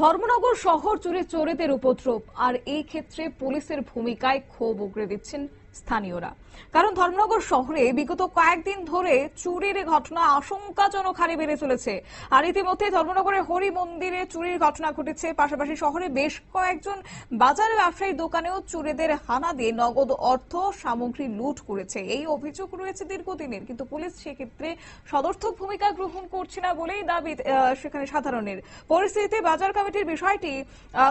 ধর্মনগর শহর জুড়ে চোরেদের উপদ্রব। আর এই ক্ষেত্রে পুলিশের ভূমিকায় ক্ষোভ উগড়ে দিচ্ছেন স্থানীয়রা। কারণ ধর্মনগর শহরে বিগত কয়েকদিন ধরে চুরির ঘটনা আশঙ্কাজনক হারে বেড়ে চলেছে। আর ইতিমধ্যে ধর্মনগরের হরি মন্দিরে চুরির ঘটনা ঘটেছে। পাশাপাশি শহরে বেশ কয়েকজন বাজার ব্যবসায়ী দোকানেও চুরিদের হানা দিয়ে নগদ অর্থ সামগ্রী লুট করেছে। এই অভিযোগ রয়েছে দীর্ঘদিনের, কিন্তু পুলিশ সেক্ষেত্রে সদর্থক ভূমিকা গ্রহণ করছে না বলেই দাবি সেখানে সাধারণের। পরিস্থিতিতে বাজার কমিটির বিষয়টি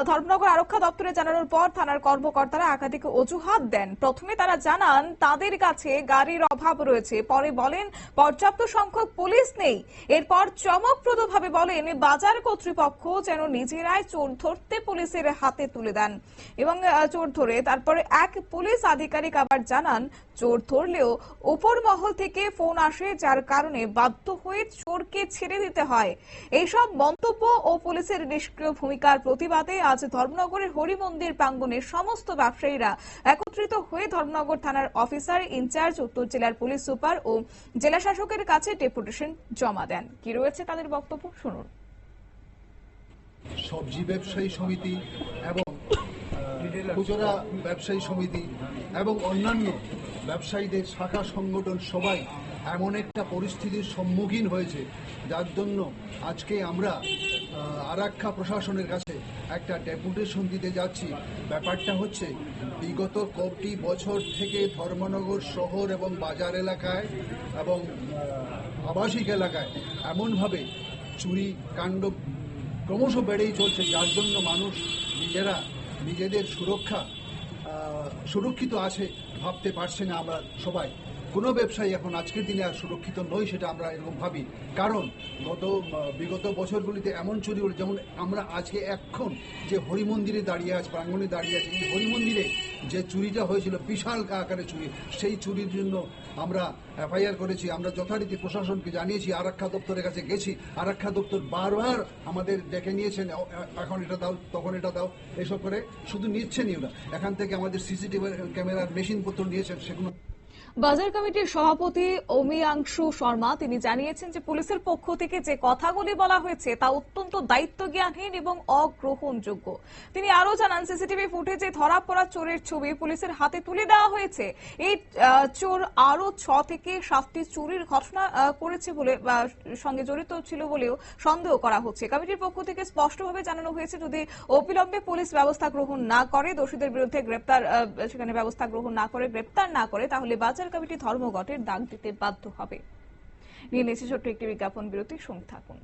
ধর্মনগর আরক্ষা দপ্তরে জানানোর পর থানার কর্মকর্তারা একাধিক অজুহাত দেন। প্রথমে তারা জানান, তাদের কাছে গাড়ির অভাব রয়েছে। পরে বলেন, পর্যাপ্ত সংখ্যক পুলিশ নেই। এরপর চমকপ্রদভাবে বলেন, বাজার কর্তৃপক্ষ যেন নিজেরাই চোর ধরতে পুলিশের হাতে তুলে দেন। এবং চোর ধরে তারপরে এক পুলিশ আধিকারিক আবার জানান, চোর ধরলেও উপর মহল থেকে ফোন আসে, যার কারণে বাধ্য হয়ে চোরকে ছেড়ে দিতে হয়। এইসব মন্তব্য ও পুলিশের নিষ্ক্রিয় ভূমিকার প্রতিবাদে আজ ধর্মনগরের হরিমন্দির প্রাঙ্গণের সমস্ত ব্যবসায়ীরা একত্রিত হয়ে ধর্মনগর থানার অফিসার ইনচার্জ, উত্তর জেলার পুলিশ সুপার ও জেলা শাসকের কাছে ডেপুটেশন জমা দেন। কি রয়েছে তাদের বক্তব্য? শুনুন। সবজি ব্যবসায়ী সমিতি এবং খুচরা ব্যবসায়ী সমিতি এবং অন্যান্য ব্যবসায়ীদের শাখা সংগঠন সবাই এমন একটা পরিস্থিতির সম্মুখীন হয়েছে। যার জন্য আজকে আমরা আরাক্ষা প্রশাসনের কাছে একটা ডেপুটেশন দিতে যাচ্ছি। ব্যাপারটা হচ্ছে, বিগত কটি বছর থেকে ধর্মনগর শহর এবং বাজার এলাকায় এবং আবাসিক এলাকায় এমনভাবে চুরি কাণ্ড ক্রমশ বেড়েই চলছে, যার জন্য মানুষ নিজেরা নিজেদের সুরক্ষা সুরক্ষিত আছে ভাবতে পারছে না আমরা সবাই। কোনো ব্যবসায়ী এখন আজকের দিনে আর সুরক্ষিত নই সেটা আমরা এরকম ভাবি। কারণ গত বিগত বছরগুলিতে এমন চুরি হলো, যেমন আমরা আজকে এখন যে হরিমন্দিরে দাঁড়িয়ে আছে, প্রাঙ্গণে দাঁড়িয়ে আছে, এই হরিমন্দিরে যে চুরিটা হয়েছিল, বিশাল আকারে চুরি, সেই চুরির জন্য আমরা এফআইআর করেছি, আমরা যথারীতি প্রশাসনকে জানিয়েছি আরক্ষা দপ্তরের কাছে গেছি আরক্ষা দপ্তর বারবার আমাদের ডেকে নিয়েছেন, "এ- এ- এখন এটা দাও, তখন এটা দাও, এসব করে শুধু নিচ্ছেনই ওরা এখান থেকে আমাদের সিসিটিভি ক্যামেরার মেশিনপত্র নিয়েছেন, সেগুলো বাজার কমিটির সভাপতি অমিয়াংশু শর্মা, তিনি জানিয়েছেন যে পুলিশের পক্ষ থেকে যে কথাগুলি বলা হয়েছে তা অত্যন্ত দায়িত্বজ্ঞানহীন এবং অগ্রহণযোগ্য। তিনি আরও জানান, সিসিটিভি ফুটেজে ধরা পড়া চোরের ছবি পুলিশের হাতে তুলে দেওয়া হয়েছে। এই চোর আরও ছ থেকে সাতটি চুরির ঘটনা করেছে বলে সঙ্গে জড়িত ছিল বলেও সন্দেহ করা হচ্ছে। কমিটির পক্ষ থেকে স্পষ্টভাবে জানানো হয়েছে, যদি অবিলম্বে পুলিশ ব্যবস্থা গ্রহণ না করে, দোষীদের বিরুদ্ধে গ্রেপ্তার সেখানে ব্যবস্থা গ্রহণ না করে, গ্রেপ্তার না করে, তাহলে বাজার কমিটি ধর্মঘটের দাগ দিতে বাধ্য হবে। নিয়ে নিচ্ছে ছোট্ট একটি বিজ্ঞাপন বিরতির সঙ্গে থাকুন।